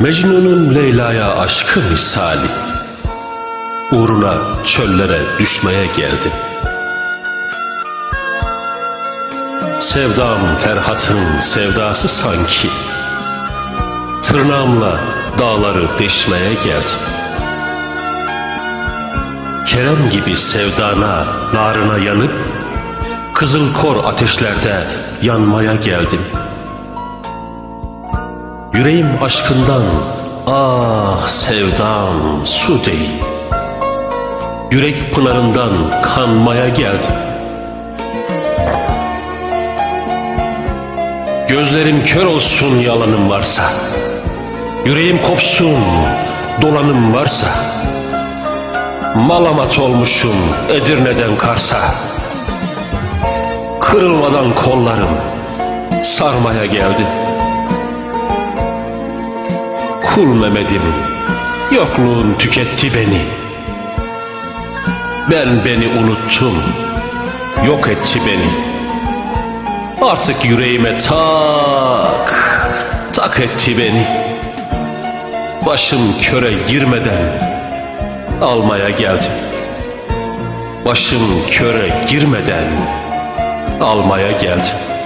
Mecnun'un Leyla'ya aşkı misali. Uğruna çöllere düşmeye geldim. Sevdam Ferhat'ın sevdası sanki. Tırnağımla dağları deşmeye geldim. Kerem gibi sevdana, narına yanıp Kızıl kor ateşlerde yanmaya geldim Yüreğim aşkından ah sevdam su değil. Yürek pınarından kanmaya geldim. Gözlerim kör olsun yalanım varsa Yüreğim kopsun dolanım varsa Malamat olmuşum Edirne'den Kars'a. Kırılmadan kollarım sarmaya geldim Kul Mehmet'im Yokluğun tüketti beni. Ben beni unuttum. Yok etti beni. Artık yüreğime tak Tak etti beni. Başım köre girmeden Almaya geldim. Başım köre girmeden Almaya geldim